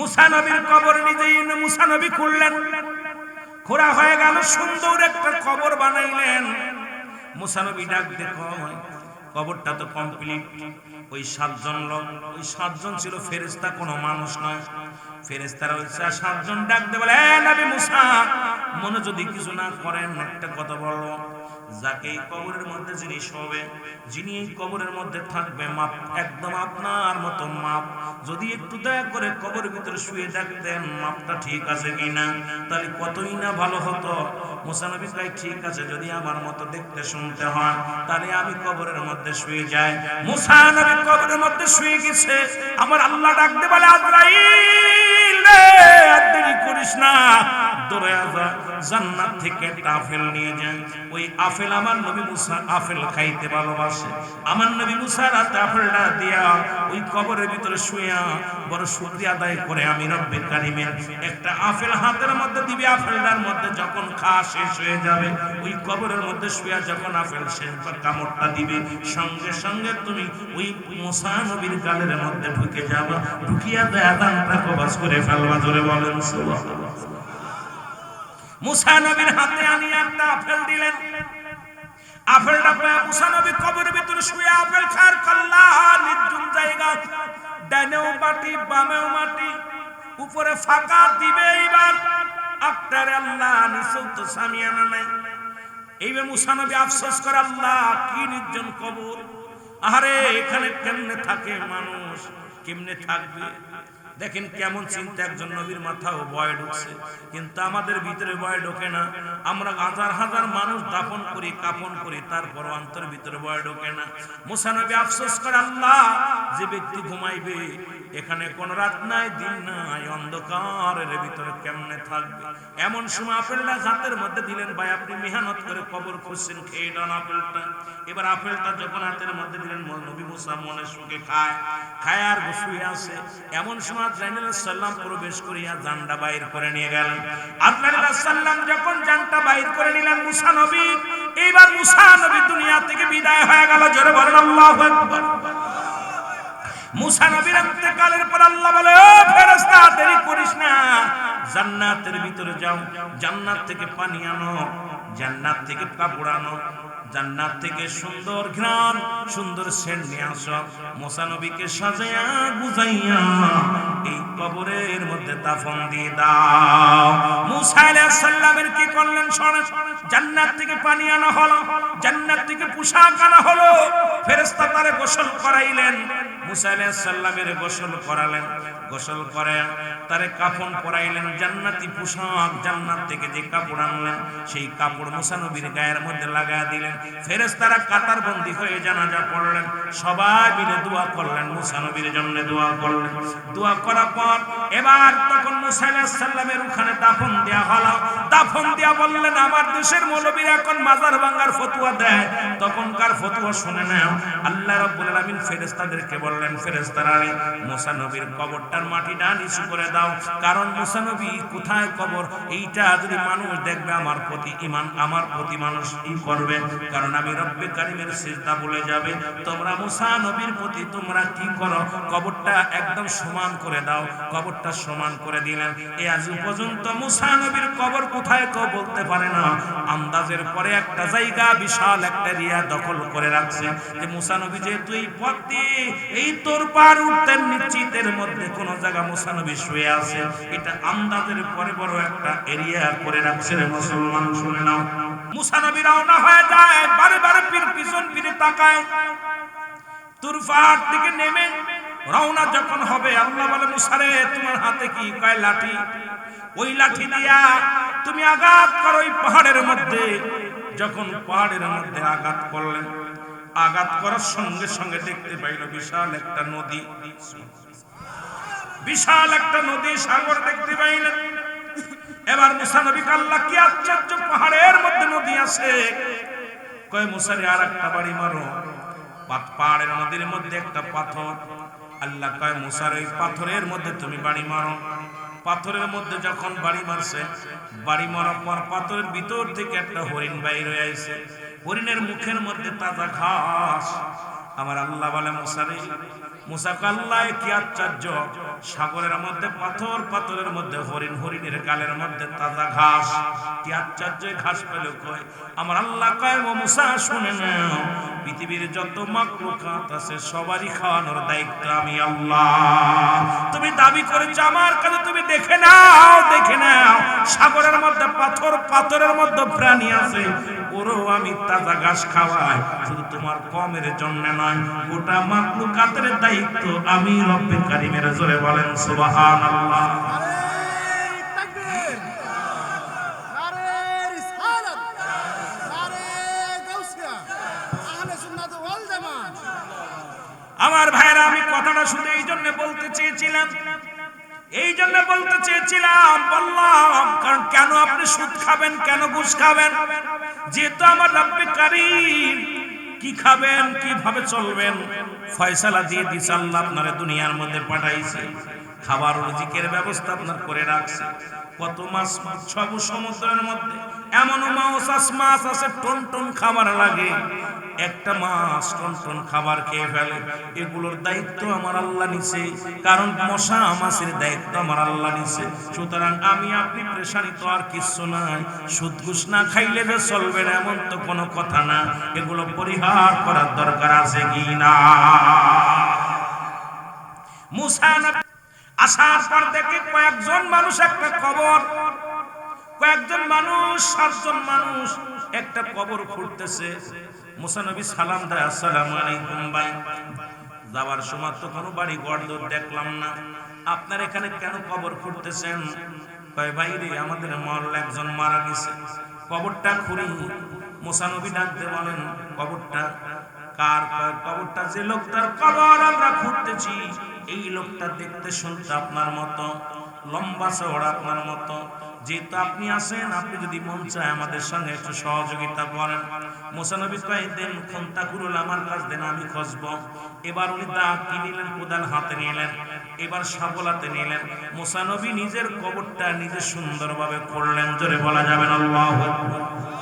মুসানবীর কবর নিজেই মুসানবী খুললেন। খোরা হয়ে গেল, সুন্দর একটা কবর বানাইলেন। মুসানবী ডাক দেখো কবরটা তো কমপ্লিট ওই সাতজন লোক, ওই সাতজন ছিল ফেরেস্তা কোনো মানুষ নয়। ফেরেস্তারা ওই সাতজন ডাক দে বলে, "এ নবী মুসা মনে যদি কিছু না করেন, একটা কথা বলো। যাকে এই কবরের মধ্যে যিনি শোবে, যিনি এই কবরের মধ্যে থাকবে, মাপ একদম আপনার মতো মাপ। যদি একটু দয়া করে কবরের ভিতরে শুয়ে দেখতেন মাপটা ঠিক আছে কিনা? তাহলে কতই না ভালো হতো? মুসানবী কয়, ঠিক আছে, যদি আমার মতো দেখতে শুনতে হয়, তাহলে আমি কবরের মধ্যে শুয়ে যাই। মুসানবী কবরের মধ্যে শুয়ে গেছে। আমার আল্লাহ ডাকতে বলে, আজরাইল! একটা শুয়া হাতের মধ্যে মধ্যে যখন শেষ হয়ে যাবে, ওই কবরের মধ্যে শুয়া যখন আপেল শেষ কামড়টা দিবে, সঙ্গে সঙ্গে তুমি ওই মুসা নবীর মধ্যে ঢুকে যাবা। ঢুকিয়া দেয়া করে ধরে বলেন মুসা নবীর হাতে আনি একটা আপেল দিলেন। আপেলটা মুসা নবী ভিতরে শুয়ে আপেল খার নির্জন জায়গা ডানেও মাটি, বামেও মাটি, উপরে ফাঁকা দিবে এইবার। আক্তারে আল্লাহ নিচেও তো সামিয়ানা নাই। এইবার মুসা নবী আফসোস করে, আল্লাহ, কি নির্জন কবর। আরে এখানে কেমনে থাকে মানুষ? কেমনে থাকবে? দেখেন কেমন চিন্তা একজন নবীর মাথাও ভয় ঢুকছে। কিন্তু আমাদের ভিতরে ভয় ঢোকে না। আমরা হাজার হাজার মানুষ দাফন করি কাপন করি, তারপর অন্তর ভিতরে ভয় ঢোকে না। মুসানবী আফসোস করে, আল্লাহ, যে ব্যক্তি ঘুমাইবে এখানে কোন রাত নাই, দিন নাই অন্ধকারের ভিতরে কেমনে থাকবে? এমন সময় আপেলটা হাতের মধ্যে দিলেন, ভাই, আপনি মেহনত করে কবর খুঁজছেন, খেয়ে ডান আপেলটা। এবার আপেলটা যখন হাতের মধ্যে দিলেন নবী মুসা মনে সুখে খায় খায় আর শুয়ে আছে। এমন সময় আজরাইল সাল্লাম প্রবেশ করিয়া জানটা বাইর করে নিয়ে গেলেন। আজরাইল সাল্লাম যখন জানটা বাইর করে নিলেন, মুসা নবী, এইবার মুসা নবী দুনিয়া থেকে বিদায় হয়ে গেল, জোরে বলেন, আল্লাহু আকবার। মুসা নবীর ইন্তেকালের পর আল্লাহ বলে, ও ফেরেশতা, দেরি করিস না। জান্নাতের ভিতরে যাও। জান্নাত থেকে পানি আনো, জান্নাত থেকে কাপড় আনো, জান্নাত থেকে সুন্দর ঘ্রাণ, সুন্দর সেন্ট নিয়ে আসো। মুসা নবীকে সাজাইয়া বুঝাইয়া এই কবরের মধ্যে দাফন দিয়ে দাও। মুসা আলাইহিস সালামের কি করলেন শোনেন জান্নাত থেকে পানি আনা হলো, জান্নাত থেকে পোশাক আনা হলো। ফেরেশতা তারে গোসল করাইলেন। মুসা আলাইহিস সালামের গোসল করালেন। গোসল করে তারে কাফন পরাইলেন, জান্নাতি পোশাক জান্নাত থেকে যে কাপড় আনলেন, সেই কাপড় মুসানবীর গায়ের মধ্যে লাগায় দিলেন। ফেরেশতারা কাতার বন্দী হয়ে জানাজা পড়লেন। সবাই মিলে দোয়া করলেন মুসানবীর জন্য দোয়া করলেন। দোয়া করার পর এবার তখন মুসা আলাইহিস ওখানে দাফন দেয়া হলো। দাফন দেয়া বললেন, আমার দেশের মৌলবীর এখন মাজার ভাঙার ফতুয়া দেয়। তখনকার ফতুয়া শুনে নাও, আল্লাহ রাব্বুল আলামিন ফেরেশতাদেরকে বললেন, ফেরেশতারা, মুসা নবীর কবরটার মাটিটা নিচু করে দাও। কারণ মুসা নবী কোথায় কবর? এইটা যদি মানুষ দেখবে, আমার প্রতি ইমান, আমার প্রতি মানুষ ই করবে। কারণ আমি রব্বে কারিমের সিজদা বলে যাবে। তোমরা মুসা নবীর প্রতি তোমরা কি করো? কবরটা একদম সমান করে দাও। কবরটা সমান করে দিলেন। এ আজ পর্যন্ত মুসা নবীর কবর কোথায় কেউ বলতে পারে না। আন্দাজের পরে একটা জায়গা, বিশাল একটা রিয়া দখল করে রাখছে। যে মুসা নবী যেহেতু এই পথ এই তোর পার উঠতেন নিশ্চিতের মধ্যে কোন জায়গা মুসা নবী শুয়ে আছে। এটা আন্দাজের পরে বড় একটা এরিয়া করে রাখছে মুসলমান, শুনে নাও। মুসা নবী রওনা হয়ে যায়, বারে বারে পিছন ফিরে তাকায়। তুর পাহাড় থেকে নেমে রওনা যখন হবে, আল্লাহ বলে মুসারে তোমার হাতে কি কয় লাঠি? ওই লাঠি দিয়া তুমি আঘাত করো ওই পাহাড়ের মধ্যে। যখন পাহাড়ের মধ্যে আঘাত করলেন, আঘাত করার সঙ্গে সঙ্গে দেখতে পাইল বিশাল একটা নদী। বিশাল একটা নদী সাগর দেখতে পাইলেন। এবার মুসা নবী আল্লাহ, কি আশ্চর্য পাহাড়ের মধ্যে নদী আছে? কয় মুসারে আর একটা বাড়ি মারো। পাহাড়ের নদীর মধ্যে একটা পাথর। আল্লাহ কয় মুসার ওই পাথরের মধ্যে তুমি বাড়ি মারো। পাথরের মধ্যে যখন বাড়ি মারছে, বাড়ি মারার পর পাথরের ভিতর থেকে একটা হরিণ বাইর হয়ে আইছে। হরিণের মুখের মধ্যে তাজা ঘাস। আমার আল্লাহ বলে মুসারে সাগরের মধ্যে পাথর, পাথরের মধ্যে হরিণ, হরিণের গালের মধ্যে তাজা ঘাস। কি আশ্চর্য ঘাস পেল কয় আমার আল্লাহ কয়, ও মুসা, শুনে নাও, পৃথিবীর যত মাকলুকাত আছে, সবারই খাওয়ানোর দায়িত্ব আমি আল্লাহ। তুমি দাবি করেছ, আমার কাছে তুমি দেখে নাও দেখে নাও সাগরের মধ্যে পাথর, পাথরের মধ্যে প্রাণী আছে, ওরও আমি তাজা ঘাস খাওয়াই। শুধু তোমার কমের জন্য নয়, গোটা মাকলুকাতের দায়িত্ব আমি রব্বে কারিমের জোরে বলেন, সুবহানাল্লাহ। আমার ভাইরা আমি কথাটা শুধু এই জন্য বলতে চেয়েছিলাম এই জন্য বলতে চেয়েছিলাম, বললাম, কারণ কেন আপনি সুদ খাবেন, কেন ঘুষ খাবেন? যেহেতু আমার রব্বে কারিম কি খাবেন, কীভাবে চলবেন? ফয়সালা দিয়ে দিছে আল্লাহ আপনারা দুনিয়ার মধ্যে পাঠাইছে। খাবার রিজিকের ব্যবস্থা আপনার করে রাখছে। কত মাছ সব সমুদ্রের মধ্যে এমন মাছ মাছ আছে টন টন খাবার লাগে। একটা মাছ টন টন খাবার খেয়ে ফেলে, এগুলোর দায়িত্ব আমার আল্লাহ নিছে। কারণ মশা মাছের দায়িত্ব আমার আল্লাহ নিছে। সুতরাং আমি আপনি প্রেশানিত আর কিছু নাই। সুদ ঘুষ না খাইলে যে চলবে না, এমন তো কোনো কথা না। এগুলো পরিহার করার দরকার আছে কি না? মুসা আসার পর দেখে কয়েকজন মানুষ একটা কবর। কয়েকজন মানুষ, সাতজন মানুষ একটা কবর খুঁড়তেছে। মুসা নবী সালাম দেয়, আসসালামু আলাইকুম ভাই। যাওয়ার সময় তো কোনো বাড়ি গড়দর দেখলাম না। আপনার এখানে কেন কবর খুঁড়তেছেন? কয় ভাই রে, আমাদের মরল একজন মারা গেছে। কবরটা খুঁড়ি। মুসা নবী ডাকতে বলেন, কবরটা কার কবরটা যে লোকটার কবর আমরা খুঁড়তেছি এই লোকটা দেখতে শুনতে আপনার মতো, লম্বা চওড়া আপনার মতো। যেহেতু আপনি আছেন, আপনি যদি মন চায় আমাদের সঙ্গে একটু সহযোগিতা করেন। মোসানবী কয়, দেন খন্তা কুরুল আমার কাছ দেন, আমি খসব। এবার উনি দা কি নিলেন? কোদাল হাতে নিলেন। এবার সাবলাতে নিলেন। মোসানবী নিজের কবরটা নিজে সুন্দরভাবে করলেন। জোরে বলা যাবে না, আল্লাহু।